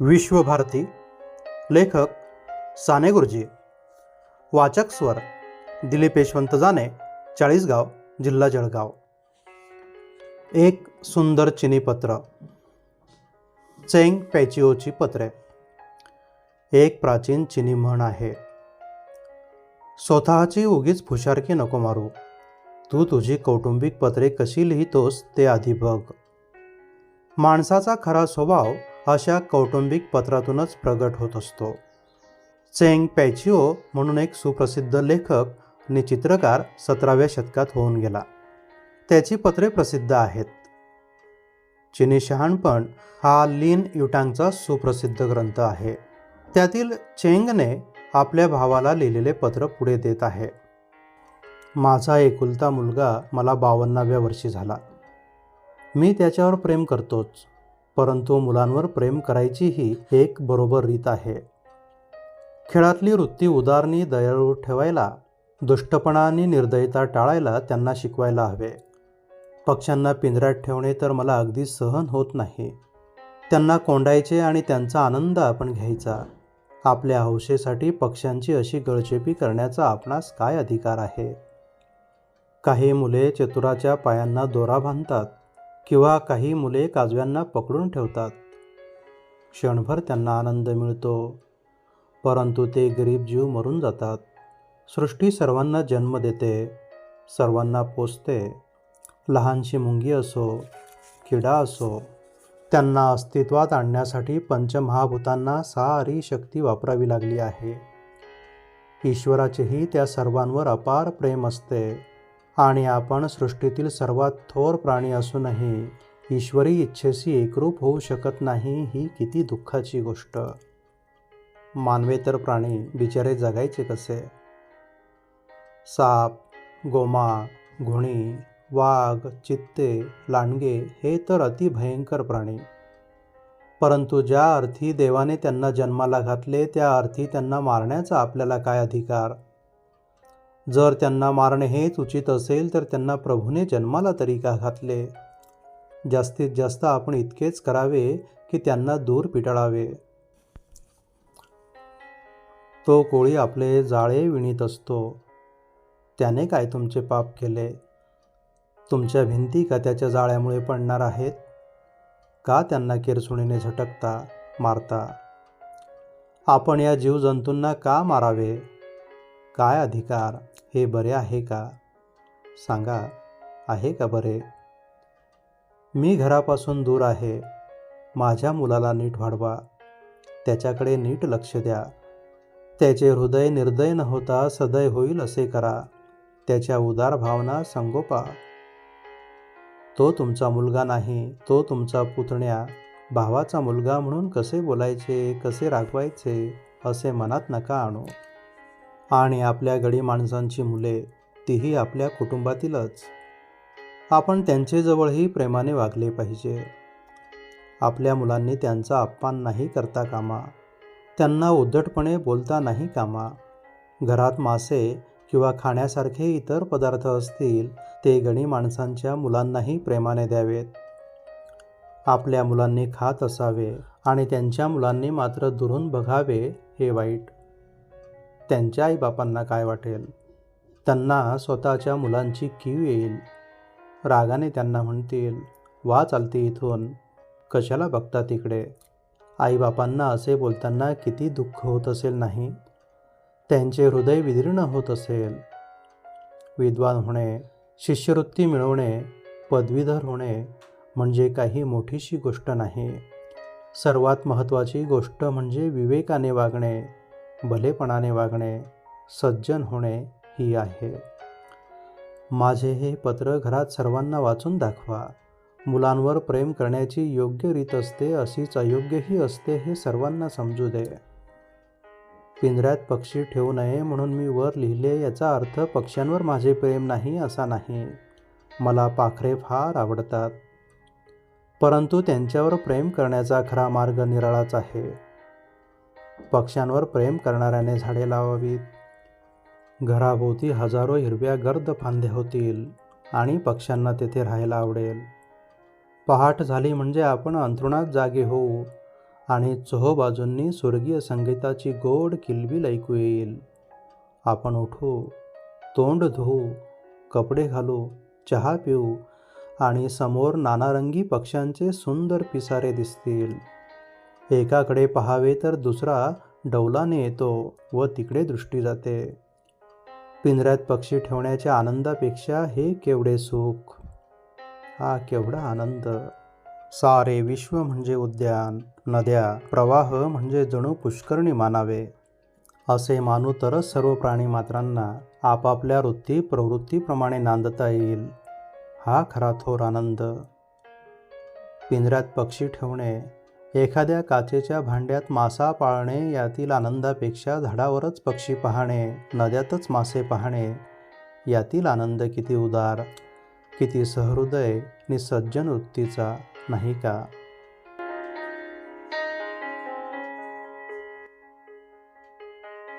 विश्वभारती लेखक साने गुरुजी. वाचक स्वर दिलीप यशवंत जाने चाळीसगाव जिल्हा जळगाव. एक सुंदर चिनी पत्र. चेंग पॅचिओची पत्रे. एक प्राचीन चिनी म्हण आहे. स्वतःची उगीच फुशारकी नको मारू. तू तुझी कौटुंबिक पत्रे कशी लिहितोस ते आधी बघ. माणसाचा खरा स्वभाव अशा कौटुंबिक पत्रातूनच प्रगट होत असतो. चेंग पॅचिओ म्हणून एक सुप्रसिद्ध लेखक आणि चित्रकार सतराव्या शतकात होऊन गेला. त्याची पत्रे प्रसिद्ध आहेत. चिनी शहाणपण हा लिन युटांगचा सुप्रसिद्ध ग्रंथ आहे. त्यातील चेंगने आपल्या भावाला लिहिलेले पत्र पुढे देत आहे. माझा एकुलता मुलगा मला बावन्नाव्या वर्षी झाला. मी त्याच्यावर प्रेम करतोच. परंतु मुलांवर प्रेम करायची ही एक बरोबर रीत आहे. खेळातली वृत्ती उदारणी दयाळू ठेवायला दुष्टपणा आणि निर्दयता टाळायला त्यांना शिकवायला हवे. पक्ष्यांना पिंजऱ्यात ठेवणे तर मला अगदी सहन होत नाही. त्यांना कोंडायचे आणि त्यांचा आनंद आपण घ्यायचा. आपल्या हौशेसाठी पक्ष्यांची अशी गळचेपी करण्याचा आपणास काय अधिकार आहे? काही मुले चतुराच्या पायांना दोरा बांधतात. किंवा काही मुले काजव्यांना पकडून ठेवतात. क्षणभर त्यांना आनंद मिळतो परंतु ते गरीब जीव मरून जातात. सृष्टी सर्वांना जन्म देते सर्वांना पोसते. लहानशी मुंगी असो किडा असो त्यांना अस्तित्वात आणण्यासाठी पंचमहाभूतांना सारी शक्ती वापरावी लागली आहे. ईश्वराचेही त्या सर्वांवर अपार प्रेम असते. आणि आपण सृष्टीतील सर्वात थोर प्राणी असूनही ईश्वरी इच्छेशी एकरूप होऊ शकत नाही ही किती दुःखाची गोष्ट. मानवेतर प्राणी बिचारे जगायचे कसे? साप गोमा घुणी वाघ चित्ते लांडगे हे तर अतिभयंकर प्राणी. परंतु ज्या अर्थी देवाने त्यांना जन्माला घातले त्या अर्थी त्यांना मारण्याचा आपल्याला काय अधिकार? जर त्यांना मारणे हेच उचित असेल तर त्यांना प्रभूने जन्माला तरी का घातले? जास्तीत जास्त आपण इतकेच करावे की त्यांना दूर पिटाळावे. तो कोळी आपले जाळे विणीत असतो. त्याने काय तुमचे पाप केले? तुमच्या भिंती का त्याच्या जाळ्यामुळे पडणार आहेत? का त्यांना किरसुणीने झटकता मारता? आपण या जीवजंतूंना का मारावे? काय अधिकार? हे बरे आहे का? सांगा आहे का बरे? मी घरापासून दूर आहे. माझ्या मुलाला नीट वाढवा. त्याच्याकडे नीट लक्ष द्या. त्याचे हृदय निर्दय न होता सदय होईल असे करा. त्याच्या उदार भावना संगोपा. तो तुमचा मुलगा नाही तो तुमचा पुतण्या. भावाचा मुलगा म्हणून कसे बोलायचे कसे रागवायचे असे मनात नका आणू. आणि आपल्या गडी माणसांची मुले तीही आपल्या कुटुंबातीलच. आपण त्यांचेजवळही प्रेमाने वागले पाहिजे. आपल्या मुलांनी त्यांचा अपमान नाही करता कामा. त्यांना उद्धटपणे बोलता नाही कामा. घरात मासे किंवा खाण्यासारखे इतर पदार्थ असतील ते गणी माणसांच्या मुलांनाही प्रेमाने द्यावेत. आपल्या मुलांनी खात असावे आणि त्यांच्या मुलांनी मात्र दुरून बघावे हे वाईट. त्यांच्या आईबापांना काय वाटेल? त्यांना स्वतःच्या मुलांची कीव येईल. रागाने त्यांना म्हणतील वा चालते इथून. कशाला बघता तिकडे? आईबापांना असे बोलताना किती दुःख होत असेल नाही? त्यांचे हृदय विदीर्ण होत असेल. विद्वान होणे शिष्यवृत्ती मिळवणे पदवीधर होणे म्हणजे काही मोठीशी गोष्ट नाही. सर्वात महत्त्वाची गोष्ट म्हणजे विवेकाने वागणे. भलेपणाने वागणे सज्जन होणे ही आहे. माझे हे पत्र घरात सर्वांना वाचून दाखवा. मुलांवर प्रेम करण्याची योग्य रीत असते अशीच अयोग्यही असते हे सर्वांना समजू दे. पिंजऱ्यात पक्षी ठेवू नये म्हणून मी वर लिहिले याचा अर्थ पक्ष्यांवर माझे प्रेम नाही असा नाही. मला पाखरे फार आवडतात. परंतु त्यांच्यावर प्रेम करण्याचा खरा मार्ग निराळाच आहे. पक्ष्यांवर प्रेम करणाऱ्याने झाडे लावावीत. घराभोवती हजारो हिरव्या गर्द फांद्या होतील आणि पक्ष्यांना तेथे राहायला आवडेल. पहाट झाली म्हणजे आपण अंथरुणात जागे होऊ आणि चोहबाजूंनी स्वर्गीय संगीताची गोड किलबिल ऐकू येईल. आपण उठू तोंड धुवू कपडे घालू चहा पिऊ आणि समोर नानारंगी पक्ष्यांचे सुंदर पिसारे दिसतील. एकाकडे पहावे तर दुसरा डौलाने येतो व तिकडे दृष्टी जाते. पिंजऱ्यात पक्षी ठेवण्याच्या आनंदापेक्षा हे केवढे सुख? हा केवढा आनंद. सारे विश्व म्हणजे उद्यान नद्या प्रवाह म्हणजे जणू पुष्करणी मानावे. असे मानू तरच सर्व प्राणीमात्रांना आपापल्या वृत्ती प्रवृत्तीप्रमाणे नांदता येईल. हा खरा थोर आनंद. पिंजऱ्यात पक्षी ठेवणे एखाद्या काचेच्या भांड्यात मासा पाळणे यातील आनंदापेक्षा झाडावरच पक्षी पाहणे नद्यातच मासे पाहणे यातील आनंद किती उदार किती सहृदय नि सज्जन वृत्तीचा नाही का?